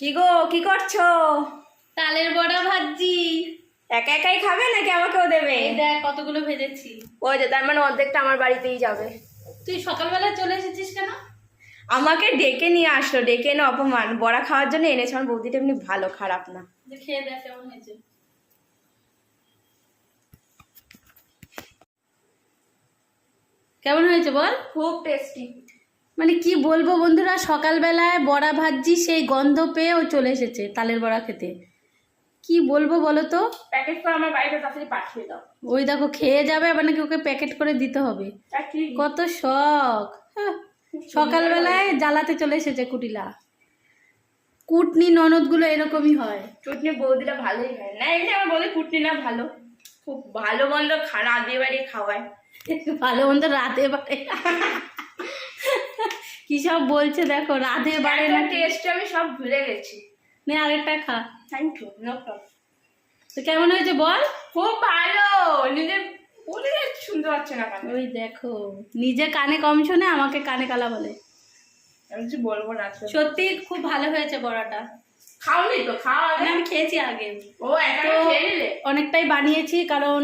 কি গো কি করছ? তালের বড়া ভাজি একা একাই খাবে নাকি আমাকেও দেবে? এই দেখ কতগুলো ভেজেছি। ওই যে তার মানে অর্ধেকটা আমার বাড়িতেই যাবে। তুই সকালবেলা চলে এসেছিস কেন? আমাকে ডেকে নিয়ে আসলো ডেকে এনে অপমান। বড়া খাওয়ার জন্য এনেছে আমার বৌদিটা এমনি ভালো খারাপ না। খেয়ে দেখ কেমন হয়েছে। কেমন হয়েছে বল? খুব টেস্টি মানে কি বলব বন্ধুরা সকালবেলায় বড়া ভাজি সেই গন্ধ পেয়ে ও চলে এসেছে তালের বড়া খেতে। কি বলব বলো তো? প্যাকেট করে আমার বাড়িতে তাড়াতাড়ি পাঠিয়ে দাও। ওই দেখো খেয়ে যাবে আবার নাকি ওকে প্যাকেট করে দিতে হবে। কত শখ। হ্যাঁ, সকালবেলায় জ্বালাতে চলে এসেছে কুটিলা। কুটনি ননদগুলো এরকমই হয়। চটনি বৌদিটা ভালোই খায় না এমনি আমার বৌদি কুটনি না ভালো। খুব ভালো মন্দ দিয়ে বাড়িয়ে খাওয়ায়। ভালো মন্দ রাতে বাড়ে। কি সব বলছে দেখো রাধে বাড়ে না টেস্ট আমি সব ভুলে গেছি। নে আরেকটা খা। থ্যাংক ইউ নো প্রবলেম তো কেমন হয়েছে বল? খুব ভালো। নিজে বলে শুনতে পাচ্ছে না কেন। ওই দেখো নিজে কানে কম শোনে আমাকে কানে কালা বলে। আমি কিছু বলব না সত্যি খুব ভালো হয়েছে বড়াটা। খাওনি তো খাওয়া আমি খেয়েছি আগে। ও অনেকটাই বানিয়েছি কারণ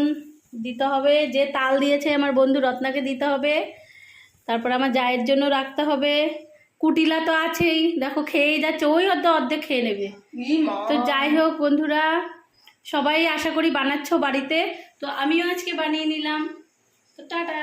দিতে হবে যে তাল দিয়েছে আমার বন্ধু রত্নাকে দিতে হবে। তারপর আমার জায়ের জন্য রাখতে হবে। কুটিলা তো আছেই। দেখো খেয়েই যাচ্ছে। ওই হয়তো অর্ধেক খেয়ে নেবে। তো যাই হোক বন্ধুরা সবাই আশা করি বানাচ্ছ বাড়িতে। তো আমিও আজকে বানিয়ে নিলাম। তো টাটা।